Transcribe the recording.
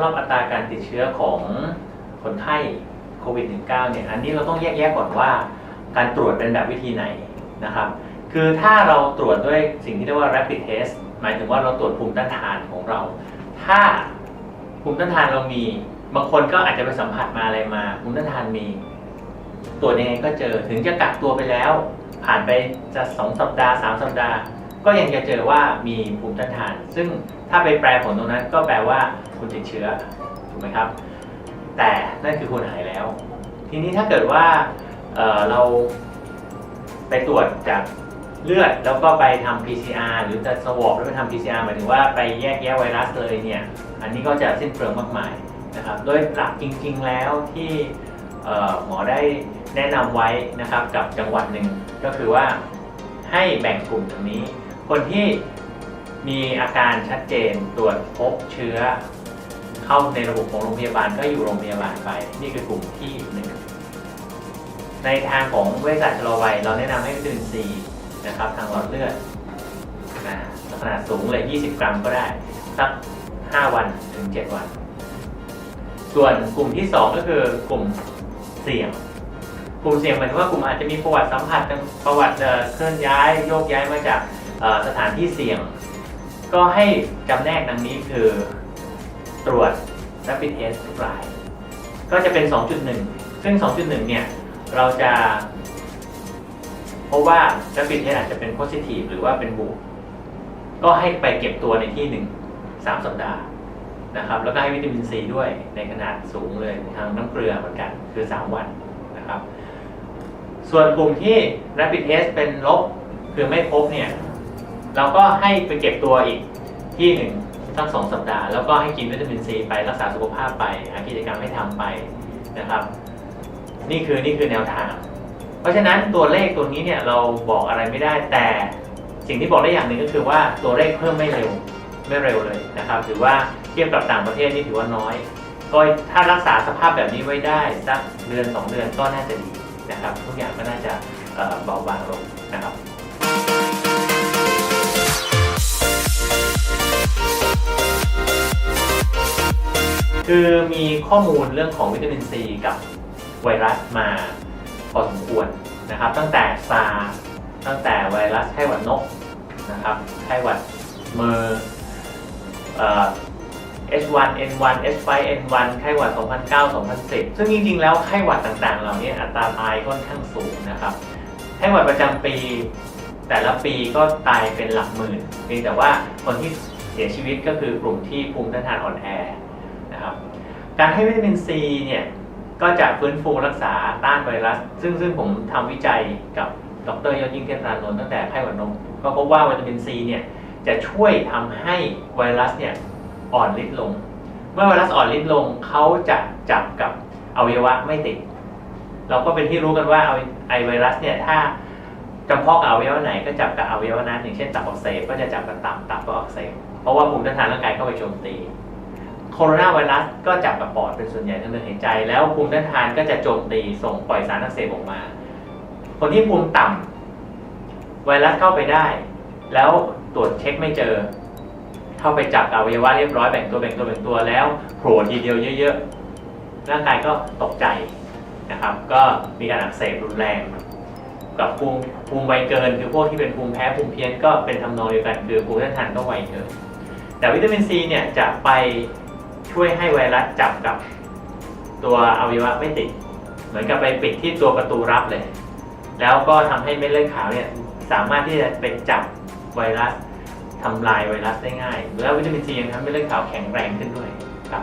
รอบอัติดเชื้อของคนไข้โควิด -19 เนี่ยอันนี้เราต้องแยกแยะก่อนว่า การตรวจเป็นแบบวิธีไหนนะครับ คือถ้าเราตรวจด้วยสิ่งที่เรียกว่า rapid test หมายถึงว่าเราตรวจภูมิต้านทานของเรา ถ้าภูมิต้านทานเรามี บางคนก็อาจจะไปสัมผัสมาอะไรมาภูมิต้านทานมี ตรวจยังไงก็เจอถึงจะกักตัวไปแล้ว ผ่านไปจะสองสัปดาห์สามสัปดาห์ ก็ยังจะเจอว่ามีภูมิต้านทาน ซึ่ง ถ้าไปแปลผลตรงนั้นก็แปลว่าคุณติดเชื้อถูกไหมครับ แต่นั่นคือคุณหายแล้ว ทีนี้ถ้าเกิดว่าเเราไปตรวจจากเลือดแล้วก็ไปทำ PCR หรือจะสวอปแล้วไปทำ PCR หมายถึงว่าไปแยกแยะไวรัสเลยเนี่ย อันนี้ก็จะสิ้นเปลืองมากมายนะครับ โดยหลักจริง ๆ แล้วที่หมอได้แนะนำไว้นะครับกับจังหวัดหนึ่งก็คือว่าให้แบ่งกลุ่มตรงนี้ คนที่ มีอาการชัดเจนตรวจพบเชื้อ เข้าในระบบของโรงพยาบาลก็อยู่โรงพยาบาลไป นี่คือกลุ่มที่หนึ่งในทางของเวชศาสตร์ชะลอวัยเราแนะนำให้วิตามินซีนะครับทางหลอดเลือดนะขนาดสูงเลย 20 กรัมก็ได้ สัก 5 วันถึง 7 วัน ส่วนกลุ่มที่ 2 ก็คือกลุ่มเสี่ยง กลุ่มเสี่ยงหมายถึงว่ากลุ่มอาจจะมีประวัติสัมผัสประวัติเคลื่อนย้ายโยกย้ายมาจากสถานที่เสี่ยง ก็ให้จำแนกดังนี้คือ ตรวจ rapid test ทุกราย ก็จะเป็น 2.1 ซึ่ง 2.1 เนี่ย เราจะเพราะว่า rapid test อาจจะเป็น positive หรือว่าเป็นบวก ก็ให้ไปเก็บตัวในที่1 3สัปดาห์นะครับแล้วก็ให้วิตามินซีด้วยในขนาดสูงเลยทางน้ำเกลือเหมือนกันคือ 3 วันนะครับ ส่วนกลุ่มที่ rapid test เป็นลบคือไม่พบเนี่ย เราก็ให้ไปเก็บตัวอีกที่หนึ่งสักสองสัปดาห์ แล้วก็ให้กินวิตามินซีไปรักษาสุขภาพไปหากิจกรรมให้ทำไปนะครับ นี่คือนี่คือแนวทาง เพราะฉะนั้นตัวเลขตัวนี้เนี่ยเราบอกอะไรไม่ได้แต่สิ่งที่บอกได้อย่างหนึ่งก็คือว่าตัวเลขเพิ่มไม่เร็วไม่เร็วเลยนะครับถือว่าเทียบกับต่างประเทศนี่ถือว่าน้อยก็ถ้ารักษาสภาพแบบนี้ไว้ได้สักเดือนสองเดือนก็น่าจะดีนะครับ ทุกอย่างก็น่าจะเบาบางลงนะครับ คือมีข้อมูลเรื่องของวิตามินซีกับไวรัสมาพอสมควรนะครับ ตั้งแต่ซาร์ตั้งแต่ไวรัสไข้หวัดนกนะครับไข้หวัดเมอร์เอ่อ H1N1 H5N1 ไข้หวัด 2009 2010 ซึ่งจริงๆ แล้วไข้หวัดต่างๆ เหล่านี้อัตราตายค่อนข้างสูงนะครับ ไข้หวัดประจำปีแต่ละปีก็ตายเป็นหลักหมื่นเพียงแต่ว่าคนที่เสียชีวิตก็คือกลุ่มที่ภูมิต้านทานอ่อนแอ นะครับ การให้วิตามินซีเนี่ยก็จะฟื้นฟูรักษาต้านไวรัส ซึ่งซึ่งผมทำวิจัยกับดรยอดยิ่งเทพรานนท์ตั้งแต่ไข้หวัดนกก็พบว่าวิตามินซีเนี่ยจะช่วยทำให้ไวรัสเนี่ยอ่อนฤทธิ์ลง เมื่อไวรัสอ่อนฤทธิ์ลงเขาจะจับกับอวัยวะไม่ติด เราก็เป็นที่รู้กันว่าเอาไอไวรัสเนี่ยถ้าจำเพาะกับอวัยวะไหนก็จับกับอวัยวะนั้นอย่างเช่นตับอักเสบก็จะจับกับตับตับก็อักเสบเพราะว่าภูมิต้านทานร่างกายเข้าไปโจมตี โคโรนาไวรัสก็จับกับปอดเป็นส่วนใหญ่ทางเดินหายใจ แล้วภูมิต้านทานก็จะโจมตีส่งปล่อยสารอักเสบออกมา คนที่ภูมิต่ำไวรัสเข้าไปได้ แล้วตรวจเช็คไม่เจอ เข้าไปจับอวัยวะเรียบร้อยแบ่งตัวแบ่งตัวแบ่งตัวแล้วโผล่ทีเดียวเยอะๆร่างกายก็ตกใจนะครับ ก็มีการอักเสบรุนแรง กับภูมิภูมิไวเกินคือพวกที่เป็นภูมิแพ้ภูมิเพี้ยนก็เป็นทำนองเดียวกันคือภูมิต้านทานก็ไวเกินแต่วิตามินซีเนี่ยจะไป ช่วยให้ไวรัสจับกับตัวอวัยวะไม่ติด เหมือนกับไปปิดที่ตัวประตูรับเลย แล้วก็ทำให้เม็ดเลือดขาวเนี่ยสามารถที่จะไปจับไวรัสทำลายไวรัสได้ง่าย แล้ววิตามินซียังทำให้เม็ดเลือดขาวแข็งแรงขึ้นด้วยครับ